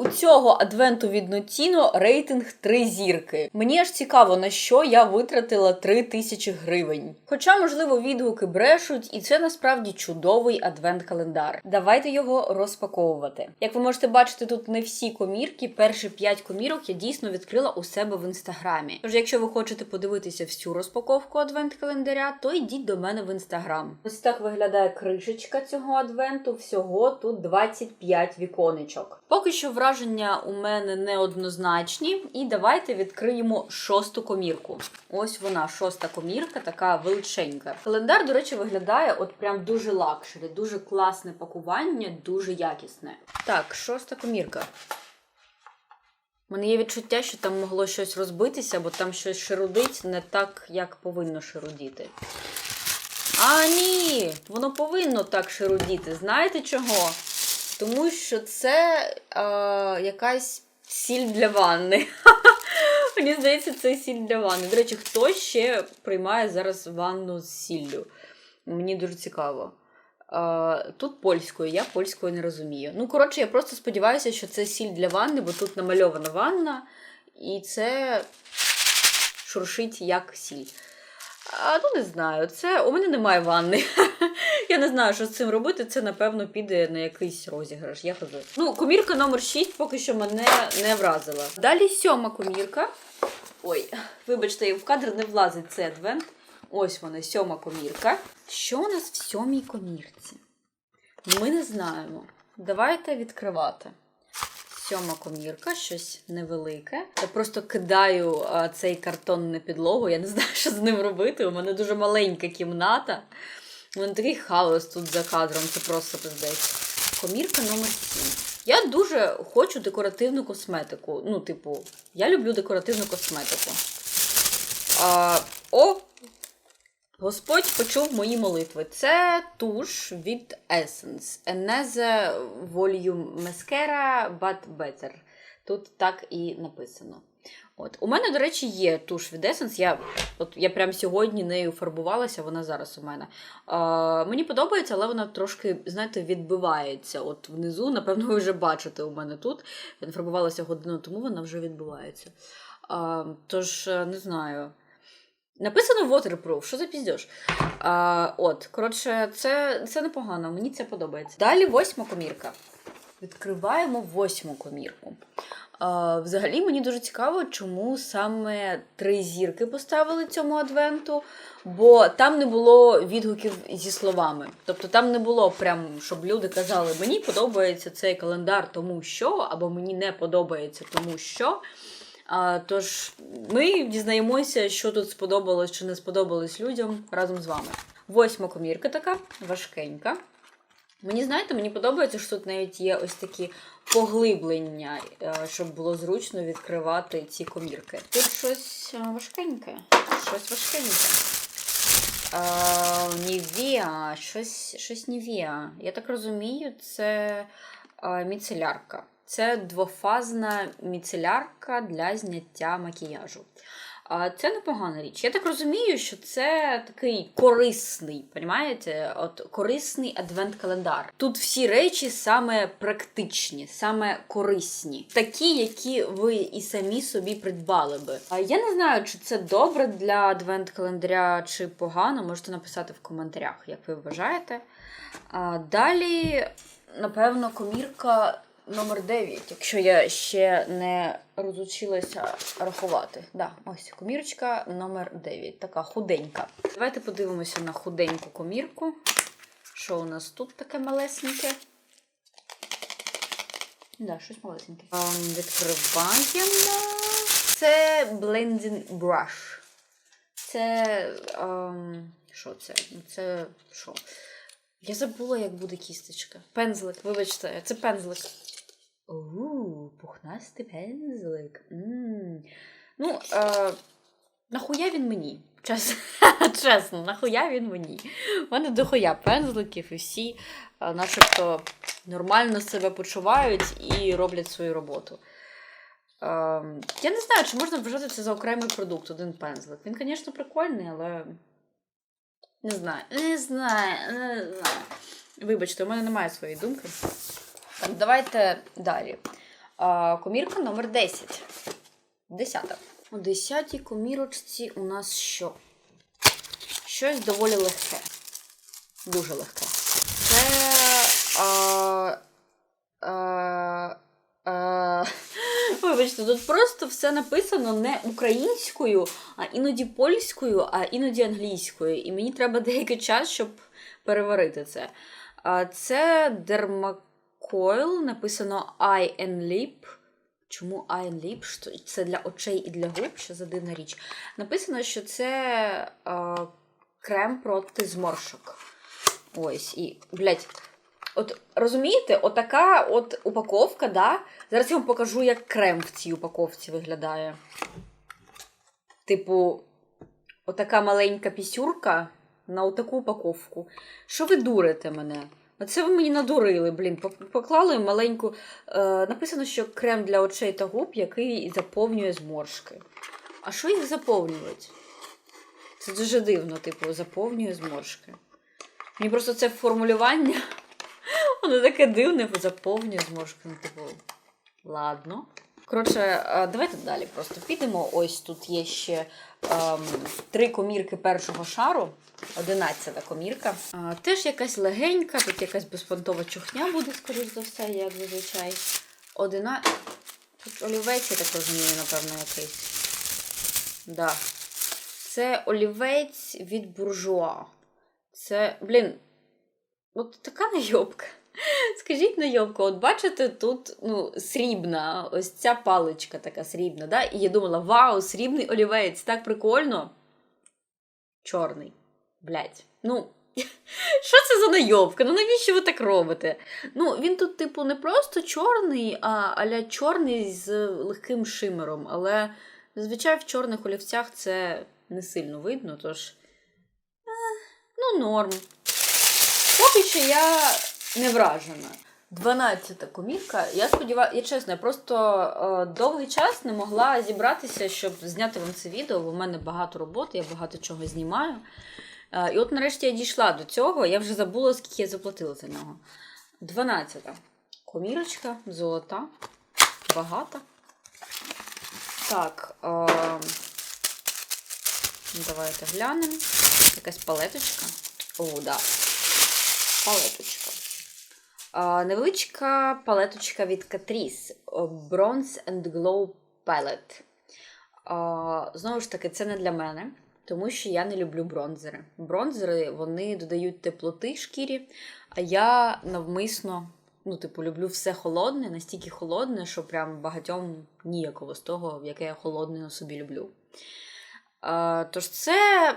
У цього адвенту від Notino рейтинг 3 зірки. Мені аж цікаво, на що я витратила 3 тисячі гривень. Хоча, можливо, відгуки брешуть, і це насправді чудовий адвент-календар. Давайте його розпаковувати. Як ви можете бачити, тут не всі комірки. Перші 5 комірок я дійсно відкрила у себе в інстаграмі. Тож, якщо ви хочете подивитися всю розпаковку адвент-календаря, то йдіть до мене в інстаграм. Ось так виглядає кришечка цього адвенту. Всього тут 25 віконечок. Поки що враження у мене неоднозначні, і давайте відкриємо шосту комірку. Ось вона, шоста комірка, така величенька. Календар, до речі, виглядає от прям дуже лакшері, дуже класне пакування, дуже якісне. Так, шоста комірка. У мене є відчуття, що там могло щось розбитися, бо там щось шарудить не так, як повинно шарудіти. А, ні! Воно повинно так шарудіти. Знаєте чого? Тому що це е, якась сіль для ванни. Мені здається, це сіль для ванни. До речі, хто ще приймає зараз ванну з сіллю? Мені дуже цікаво. Е, тут польською, я польською не розумію. Ну, коротше, я просто сподіваюся, що це сіль для ванни, бо тут намальована ванна, і це шуршить як сіль. А, ну, не знаю, це у мене немає ванни. Я не знаю, що з цим робити. Це, напевно, піде на якийсь розіграш. Я хожу. Ну, комірка номер 6 поки що мене не вразила. Далі сьома комірка. Ой, вибачте, в кадр не влазить цей адвент. Ось вона, сьома комірка. Що у нас в сьомій комірці? Ми не знаємо. Давайте відкривати. Сьома комірка, щось невелике. Я просто кидаю а, цей картон на підлогу. Я не знаю, що з ним робити. У мене дуже маленька кімната. У мене такий хаос тут за кадром, це просто пиздець. Комірка номер 7. Я дуже хочу декоративну косметику. Ну, типу, я люблю декоративну косметику. А, о! Господь почув мої молитви. Це туш від Essence. Eneze Volume Mascara But Better. Тут так і написано. От. У мене, до речі, є туш від Essence. Я от, я прям сьогодні нею фарбувалася, вона зараз у мене. А, мені подобається, але вона трошки, знаєте, відбивається. От внизу, напевно, ви вже бачите у мене тут. Я фарбувалася годину тому, вона вже відбивається. А, тож, не знаю. Написано waterproof, що за піздьош? А, От, коротше, це, це непогано, мені це подобається. Далі восьма комірка. Відкриваємо восьму комірку. А, взагалі мені дуже цікаво, чому саме три зірки поставили цьому адвенту, бо там не було відгуків зі словами. Тобто там не було прям, щоб люди казали, мені подобається цей календар, тому що, або мені не подобається, тому що. Тож ми дізнаємося, що тут сподобалось чи не сподобалось людям разом з вами. Восьма комірка така, важкенька. Мені, знаєте, мені подобається, що тут навіть є ось такі поглиблення, е, щоб було зручно відкривати ці комірки. Тут щось е, важкеньке, щось важкеньке. Нівіа, щось, щось Нівіа. Я так розумію, це е, міцелярка. Це двофазна міцелярка для зняття макіяжу. Це непогана річ. Я так розумію, що це такий корисний, понімаєте? От корисний адвент-календар. Тут всі речі саме практичні, саме корисні, такі, які ви і самі собі придбали би. Я не знаю, чи це добре для адвент-календаря, чи погано. Можете написати в коментарях, як ви вважаєте. Далі, напевно, комірка. Номер 9, якщо я ще не розучилася рахувати. Да, ось комірочка номер 9, така худенька. Давайте подивимося на худеньку комірку. Що у нас тут таке малесеньке? Да, щось малесеньке. Um, відкриваємо. Це Blending Brush. Це. Um, що це? Ну, Це що? Я забула, як буде кісточка. Пензлик, вибачте, це пензлик. Ууу, пухнастий пензлик. Ну, е, нахуя він мені? Чесно, чесно, нахуя він мені? У мене дохуя пензликів і всі е, начебто нормально себе почувають і роблять свою роботу. Е, я не знаю, чи можна вважати це за окремий продукт, один пензлик. Він, звісно, прикольний, але. Не знаю, не знаю, не знаю. Вибачте, у мене немає своєї думки. Давайте далі. Комірка номер 10. Десята. У десятій комірочці у нас що? Щось доволі легке. Дуже легке. Це. А, а, а, вибачте, тут просто все написано не українською, а іноді польською, а іноді англійською. І мені треба деякий час, щоб переварити це. А, Це Dermacoil, написано Eye and Lip. Чому Eye and Lip? Це для очей і для губ, що за дивна річ. Написано, що це а, крем проти зморшок. Ось, і, блядь, от розумієте, отака от упаковка, да? Зараз я вам покажу, як крем в цій упаковці виглядає. Типу, отака маленька пісюрка на отаку упаковку. Що ви дурите мене? Оце ви мені надурили, блін. Поклали маленьку. Е, написано, що крем для очей та губ, який заповнює зморшки. А що їх заповнюють? Це дуже дивно, типу, заповнює зморшки. Мені просто це формулювання. Воно таке дивне, заповнює зморшки. Ну, типу, ладно. Коротше, давайте далі просто підемо. Ось тут є ще ем, три комірки першого шару. Одинадцята комірка. А, теж якась легенька, тут якась безпонтова чухня буде, скоріш за все, як зазвичай. Одина... Тут олівець, я так розумію, напевно, якийсь. Да. Це олівець від буржуа. Це, блін, от така найобка. Скажіть найобка, от бачите, тут ну, срібна, ось ця паличка така срібна, да? І я думала, вау, срібний олівець, так прикольно. Чорний. Блять. Ну, що це за найобка? Ну навіщо ви так робите? Ну, він тут, типу, не просто чорний, а аля чорний з легким шимером. Але зазвичай в чорних олівцях це не сильно видно, тож. е, Ну, норм. Поки що я не вражена. 12-та комірка. Я сподіваюся, я чесно, я просто е, довгий час не могла зібратися, щоб зняти вам це відео, бо в мене багато роботи, я багато чого знімаю. Е, і от нарешті я дійшла до цього, я вже забула, скільки я заплатила за нього. 12-та. Комірочка, золота, багата. Так. Е, давайте глянемо. Якась палеточка. О, да. Палеточка. Невеличка палеточка від Catrice Bronze and Glow Palette. Знову ж таки, це не для мене, тому що я не люблю бронзери. Бронзери вони додають теплоти шкірі, а я навмисно, ну, типу, люблю все холодне, настільки холодне, що прям багатьом ніяково з того, яке я холодне на собі люблю. Тож це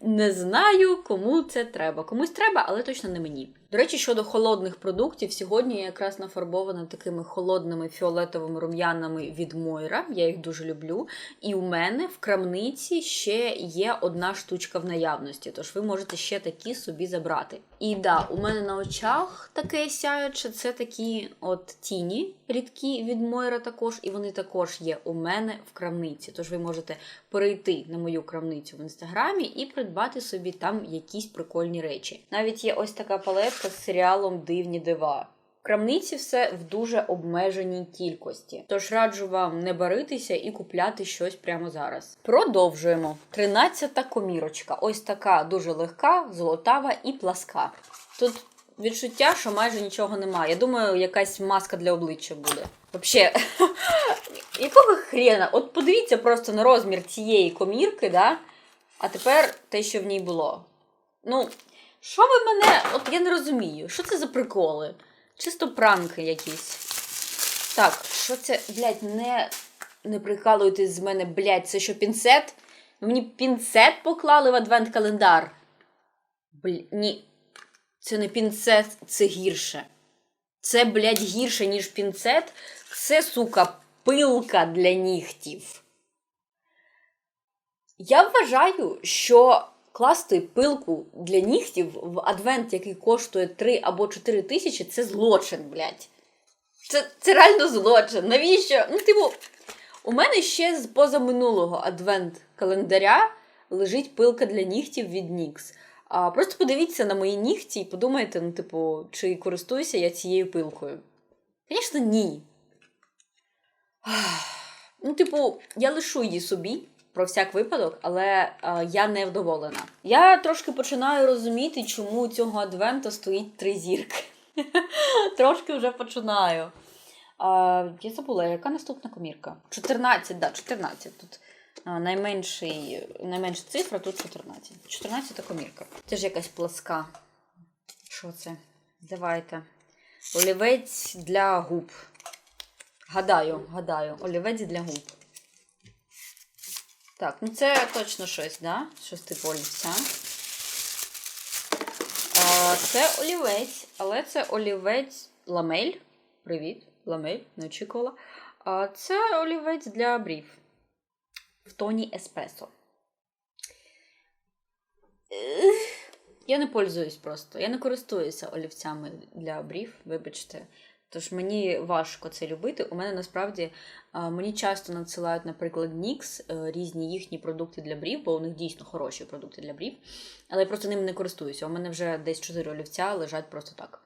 не знаю, кому це треба. Комусь треба, але точно не мені. До речі, щодо холодних продуктів, сьогодні я якраз нафарбована такими холодними фіолетовими рум'янами від Мойра. Я їх дуже люблю. І у мене в крамниці ще є одна штучка в наявності, тож ви можете ще такі собі забрати. І да, у мене на очах таке сяюче, це такі от тіні рідкі від Мойра також, і вони також є у мене в крамниці. Тож ви можете перейти на мою крамницю в інстаграмі і придбати собі там якісь прикольні речі. Навіть є ось така палетка з серіалом Дивні дива. В крамниці все в дуже обмеженій кількості. Тож раджу вам не баритися і купляти щось прямо зараз. Продовжуємо. Тринадцята комірочка. Ось така дуже легка, золотава і пласка. Тут відчуття, що майже нічого немає. Я думаю, якась маска для обличчя буде. Взагалі, якого хрена? От подивіться просто на розмір цієї комірки, да? а тепер те, що в ній було. Ну, що ви мене. От я не розумію, що це за приколи? Чисто пранки якісь. Так, що це, блядь, не, не прикалуйтесь з мене, блядь, це що пінцет? Мені пінцет поклали в адвент-календар. Бля, ні. Це не пінцет, це гірше. Це, блядь, гірше, ніж пінцет. Це, сука, пилка для нігтів. Я вважаю, що класти пилку для нігтів в адвент, який коштує 3 або 4 тисячі, це злочин, блядь. Це, це реально злочин. Навіщо? Ну, типу, у мене ще з позаминулого адвент-календаря лежить пилка для нігтів від NYX. А просто подивіться на мої нігті і подумайте, ну, типу, чи користуюся я цією пилкою. Звісно, ні. Ну, типу, я лишу її собі. Про всяк випадок, але е, я не вдоволена. Я трошки починаю розуміти, чому у цього адвента стоїть три зірки. Трошки вже починаю. А, я забула, яка наступна комірка? 14, да, 14. Тут а, найменший, найменша цифра, тут 14. 14 комірка. Це ж якась пласка. Що це? Давайте. Олівець для губ. Гадаю, гадаю, олівець для губ. Так, ну це точно щось, да? Щось типу олівця. А, це олівець, але це олівець ламель. Привіт, ламель, не очікувала. А, це олівець для брів. В тоні еспресо. Я не пользуюсь просто. Я не користуюся олівцями для брів, вибачте. Тож мені важко це любити. У мене насправді мені часто надсилають, наприклад, NYX, е, різні їхні продукти для брів, бо у них дійсно хороші продукти для брів. Але я просто ними не користуюся. У мене вже десь 4 олівця лежать просто так.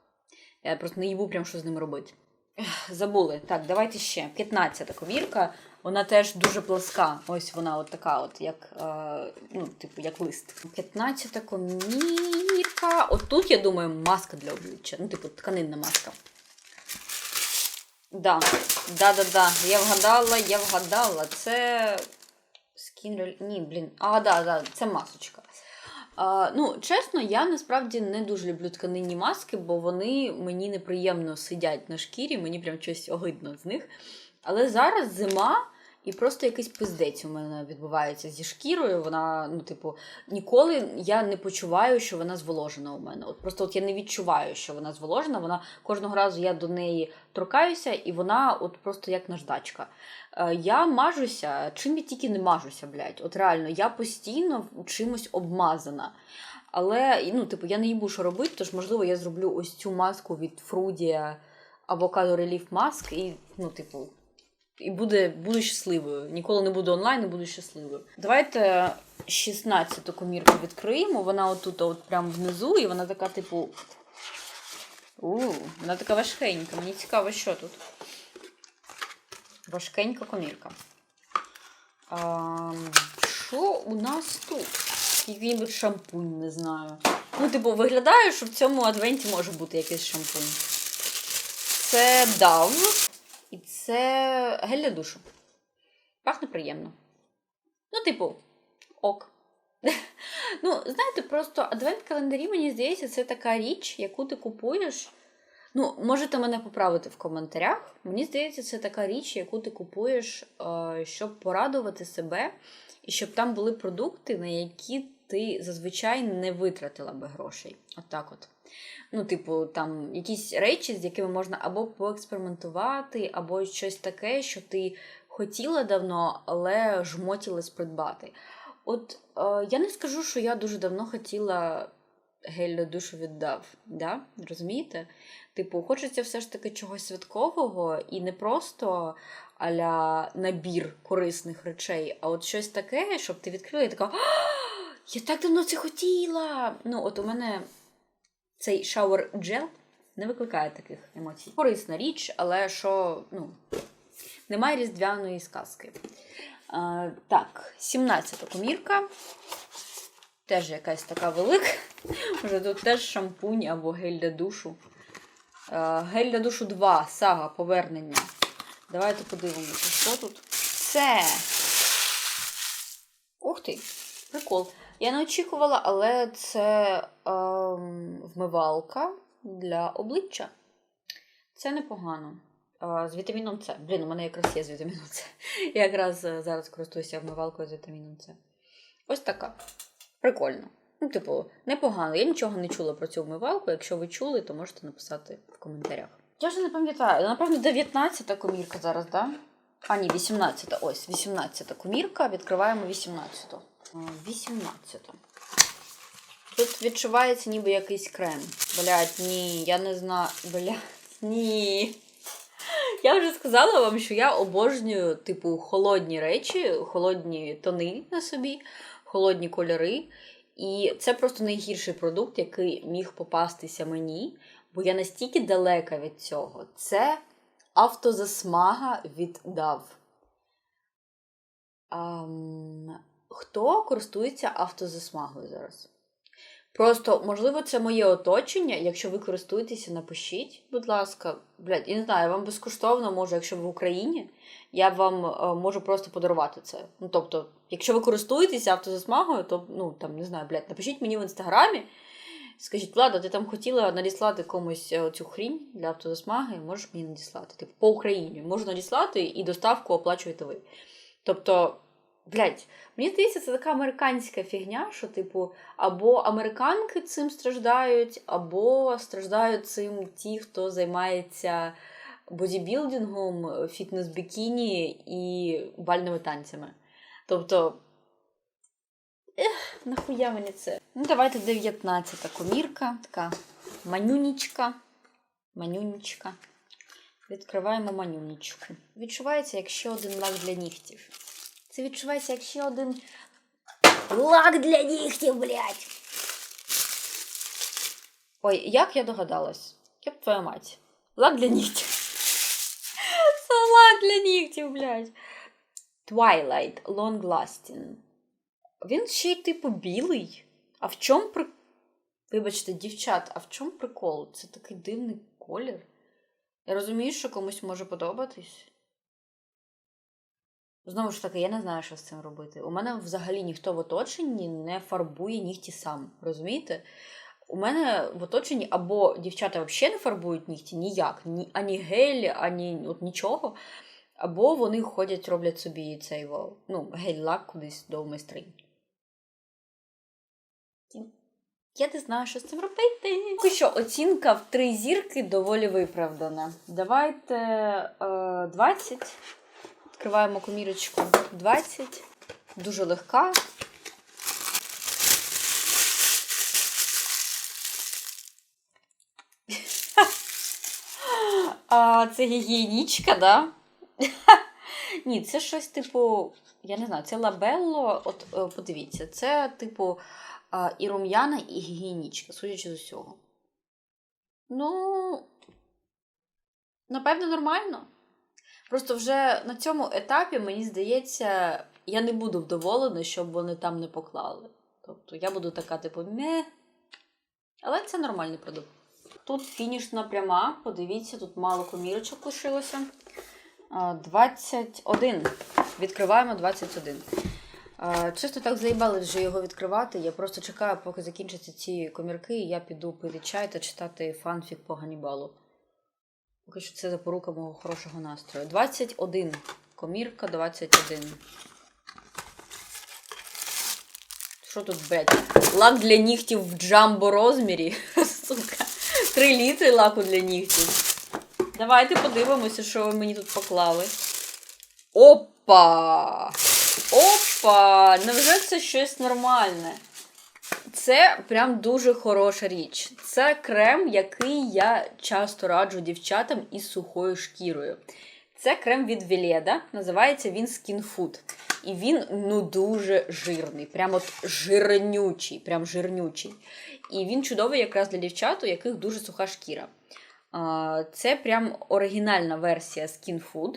Я просто не їбу прям що з ними робити. Забули. Так, давайте ще. 15-та комірка. Вона теж дуже пласка. Ось вона от така, от, як, е, ну, типу, як лист. 15-та комірка. От тут, я думаю, маска для обличчя. Ну, типу, тканинна маска. Да, да, да, да. Я вгадала, я вгадала. Це скін... Ні, блін. А, да, да, це масочка. А, ну, чесно, я насправді не дуже люблю тканинні маски, бо вони мені неприємно сидять на шкірі, мені прям щось огидно з них. Але зараз зима, і просто якийсь пиздець у мене відбувається зі шкірою. Вона, ну, типу, ніколи я не почуваю, що вона зволожена у мене. От просто от я не відчуваю, що вона зволожена. Вона кожного разу я до неї торкаюся, і вона от просто як наждачка. Е, Я мажуся, чим я тільки не мажуся, блядь. От реально, я постійно чимось обмазана. Але ну, типу, я не їбу, що робити, тож, можливо, я зроблю ось цю маску від Frudia Avocado Relief Mask і, ну, типу, і буде, буду щасливою. Ніколи не буду онлайн, і буду щасливою. Давайте 16-ту комірку відкриємо. Вона отут, от прямо внизу, і вона така, типу. У, вона така важкенька. Мені цікаво, що тут. Важкенька комірка. А, що у нас тут? Який-небудь шампунь, не знаю. Ну, типу, виглядає, що в цьому адвенті може бути якийсь шампунь. Це Dove. І це гель для душу. Пахне приємно. Ну, типу, ок. ну, знаєте, просто адвент-календарі, мені здається, це така річ, яку ти купуєш. Ну, можете мене поправити в коментарях. Мені здається, це така річ, яку ти купуєш, е, щоб порадувати себе, і щоб там були продукти, на які ти зазвичай не витратила би грошей. Отак от. Ну, типу, там якісь речі, з якими можна або поекспериментувати, або щось таке, що ти хотіла давно, але жмотілась придбати. От е, я не скажу, що я дуже давно хотіла гель для душу віддав. Да? Розумієте? Типу, хочеться все ж таки чогось святкового і не просто аля набір корисних речей, а от щось таке, щоб ти відкрила і така. Я так давно це хотіла! Ну, от у мене цей шауер джел не викликає таких емоцій. Корисна річ, але що, ну, немає різдвяної сказки. А, так, 17-та комірка. Теж якась така велика. Може, тут теж шампунь або гель для душу. А, гель для душу 2. Сага повернення. Давайте подивимося, що тут. Це. Ух ти, прикол. Я не очікувала, але це ем, вмивалка для обличчя. Це непогано. Е, з вітаміном С. Блін, у мене якраз є з вітаміном С. Я якраз е, зараз користуюся вмивалкою з вітаміном С. Ось така. Прикольно. Ну, типу, непогано. Я нічого не чула про цю вмивалку. Якщо ви чули, то можете написати в коментарях. Я вже не пам'ятаю. Напевно, 19-та комірка зараз, так? Да? А, ні, 18-та. Ось, 18-та комірка. Відкриваємо 18-ту. 18. Тут відчувається ніби якийсь крем. Блять, ні, я не знаю. Блять, ні. Я вже сказала вам, що я обожнюю, типу, холодні речі, холодні тони на собі, холодні кольори. І це просто найгірший продукт, який міг попастися мені, бо я настільки далека від цього. Це Автозасмага від DAV. Ам, хто користується автозасмагою зараз? Просто, можливо, це моє оточення. Якщо ви користуєтеся, напишіть, будь ласка. Блядь, я не знаю, я вам безкоштовно можу, якщо ви в Україні, я вам е, можу просто подарувати це. Ну, тобто, якщо ви користуєтеся автозасмагою, то ну там не знаю, блядь, напишіть мені в інстаграмі. Скажіть, Влада, ти там хотіла надіслати комусь е, цю хрінь для автозасмаги, можеш мені надіслати. Типу, по Україні можу надіслати і доставку оплачуєте ви. Тобто, блядь, мені здається, це така американська фігня, що, типу, або американки цим страждають, або страждають цим ті, хто займається бодібілдингом, фітнес-бікіні і бальними танцями. Тобто. Ех, нахуя мені це? Ну, давайте 19-та комірка, така манюнічка. Манюнічка. Відкриваємо манюнічку. Відчувається як ще один лак для нігтів. Це відчувається як ще один лак для нігтів, блядь. Ой, як я догадалась? Як твоя мать? Лак для нігтів. Це лак для нігтів, блядь. Twilight Long Lasting. Він ще й типу білий. А в чому при... Вибачте, дівчат, а в чому прикол? Це такий дивний колір. Я розумію, що комусь може подобатись. Знову ж таки, я не знаю, що з цим робити. У мене взагалі ніхто в оточенні не фарбує нігті сам. Розумієте? У мене в оточенні або дівчата взагалі не фарбують нігті ніяк, ні, ані гель, ані от нічого. Або вони ходять, роблять собі цей ну, гель-лак кудись до майстринь. Я не знаю, що з цим робити. Поки що оцінка в три зірки доволі виправдана. Давайте е, 20. Відкриваємо комірочку 20. Дуже легка. А, Це гігієнічка, да? Ні, це щось типу, я не знаю, це лабелло. От е, подивіться, це типу і рум'яна, і гігієнічка, судячи з усього. Ну, напевно, нормально. Просто вже на цьому етапі, мені здається, я не буду вдоволена, щоб вони там не поклали. Тобто я буду така, типу, ме. Але це нормальний продукт. Тут фінішна пряма, подивіться, тут мало комірочок лишилося. 21. Відкриваємо 21. Чисто так заїбали вже його відкривати. Я просто чекаю, поки закінчаться ці комірки, і я піду пити чай та читати фанфік по Ганібалу. Поки що це запорука мого хорошого настрою. 21. Комірка 21. Що тут, блядь? Лак для нігтів в джамбо розмірі. Сука. 3 літри лаку для нігтів. Давайте подивимося, що ви мені тут поклали. Опа! Опа! Невже це щось нормальне? Це прям дуже хороша річ. Це крем, який я часто раджу дівчатам із сухою шкірою. Це крем від Веледа, називається він Skin Food. І він ну дуже жирний, прям от жирнючий, прям жирнючий. І він чудовий якраз для дівчат, у яких дуже суха шкіра. Це прям оригінальна версія Skin Food.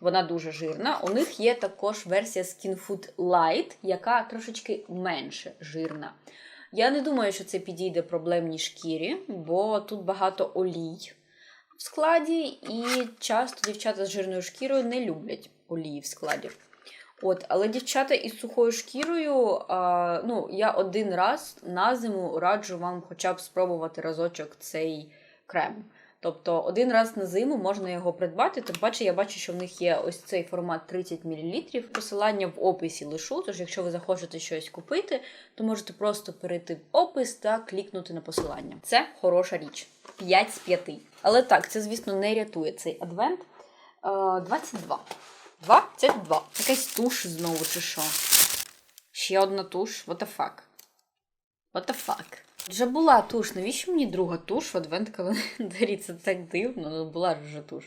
Вона дуже жирна. У них є також версія Skin Food Light, яка трошечки менше жирна. Я не думаю, що це підійде проблемній шкірі, бо тут багато олій в складі, і часто дівчата з жирною шкірою не люблять олії в складі. От, Але дівчата із сухою шкірою, а, ну, я один раз на зиму раджу вам хоча б спробувати разочок цей крем. Тобто один раз на зиму можна його придбати. Тим паче, я бачу, що в них є ось цей формат 30 мл. Посилання в описі лишу. Тож, якщо ви захочете щось купити, то можете просто перейти в опис та клікнути на посилання. Це хороша річ. 5 з 5. Але так, це, звісно, не рятує цей адвент. 22. 22. Якась туш знову, чи що? Ще одна туш. What the fuck? What the fuck? Вже була туш. Навіщо мені друга туш в адвент-календарі? Це так дивно, ну була ж вже туш.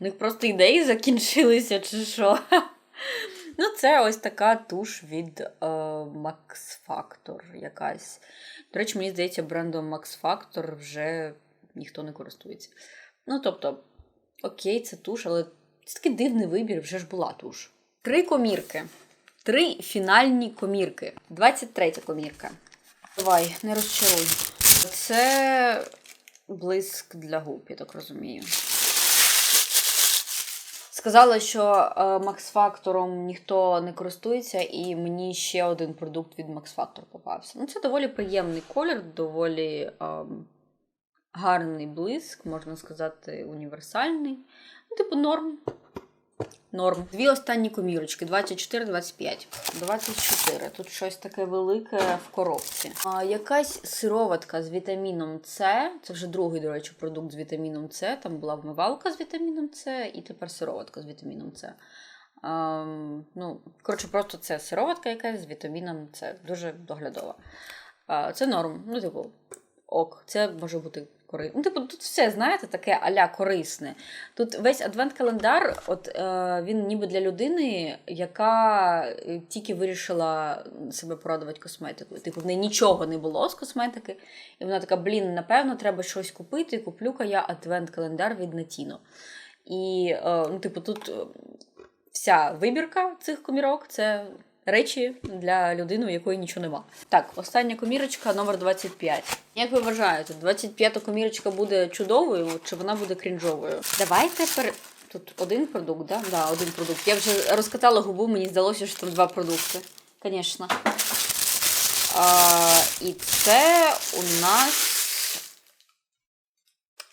У них просто ідеї закінчилися, чи що. Ну, це ось така туш від е, Max Factor якась. До речі, мені здається, брендом Max Factor вже ніхто не користується. Ну, тобто, Окей, це туш, але це такий дивний вибір, вже ж була туш. Три комірки. Три фінальні комірки. 23 комірка. Давай, не розчаруй. Це блиск для губ, я так розумію. Сказала, що е, Max Factor ніхто не користується, і мені ще один продукт від Max Factor попався. Ну, це доволі приємний колір, доволі ем, гарний блиск, можна сказати, універсальний. Ну, типу, норм. Норм. Дві останні комірочки: 24-25. 24. Тут щось таке велике в коробці. А, якась сироватка з вітаміном С. Це вже другий, до речі, продукт з вітаміном С. Там була вмивалка з вітаміном С, і тепер сироватка з вітаміном С. А, ну, коротше, просто це сироватка якась з вітаміном С. Дуже доглядова. А, це норм. Ну, типу, ок, це може бути корисно. Ну, типу, тут все, знаєте, таке аля корисне. Тут весь адвент-календар, от е, він ніби для людини, яка е, тільки вирішила себе порадувати косметикою. Типу, в неї нічого не було з косметики, і вона така: блін, напевно, треба щось купити. Куплю-ка я адвент-календар від Натіно. І, е, ну, типу, тут е, вся вибірка цих комірок це. Речі для людини, у якої нічого нема. Так, остання комірочка номер 25. Як ви вважаєте, 25-та комірочка буде чудовою чи вона буде крінжовою? Давайте пер... Тут один продукт, да? Да, один продукт. Я вже розкатала губу, мені здалося, що там два продукти. Звісно. А, і це у нас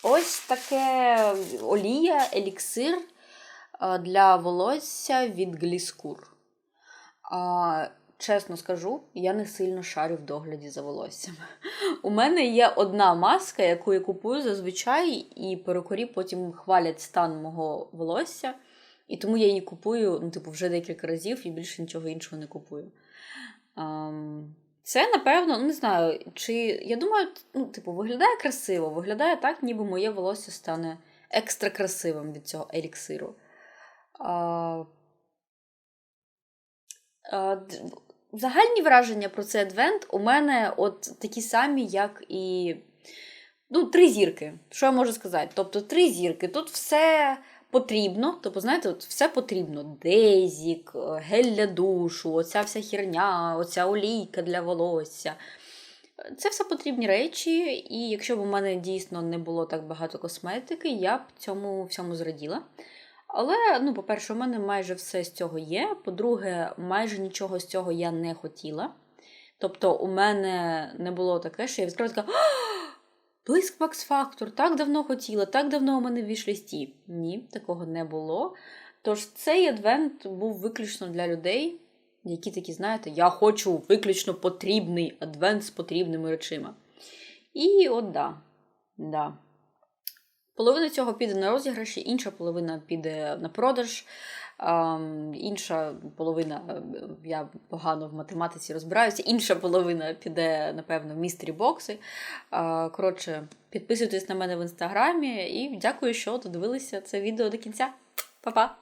ось таке олія, еліксир для волосся від Гліскур. А, чесно скажу, я не сильно шарю в догляді за волоссям. У мене є одна маска, яку я купую зазвичай, і перукарі потім хвалять стан мого волосся. І тому я її купую, ну, типу, вже декілька разів і більше нічого іншого не купую. Ам, Це, напевно, ну, не знаю, чи. Я думаю, ну, типу, виглядає красиво, виглядає так, ніби моє волосся стане екстра красивим від цього еліксиру. А, а, Загальні враження про цей адвент у мене от такі самі, як і. Ну, три зірки. Що я можу сказати? Тобто, три зірки. Тут все потрібно. Тобто, знаєте, от все потрібно: дезік, е, гель для душу, оця вся херня, оця олійка для волосся. Це все потрібні речі, і якщо б у мене дійсно не було так багато косметики, я б цьому всьому зраділа. Але, ну, по-перше, у мене майже все з цього є. По-друге, майже нічого з цього я не хотіла. Тобто, у мене не було таке, що я відкрила така. Блиск Max Factor, так давно хотіла, так давно у мене в вішлісті. Ні, такого не було. Тож цей адвент був виключно для людей, які такі, знаєте, я хочу виключно потрібний адвент з потрібними речима. І от да. да. Половина цього піде на розіграші, інша половина піде на продаж. ем, інша половина, е, я погано в математиці розбираюся, інша половина піде, напевно, в містері бокси. Е, Коротше, підписуйтесь на мене в інстаграмі і дякую, що додивилися це відео до кінця. Па-па!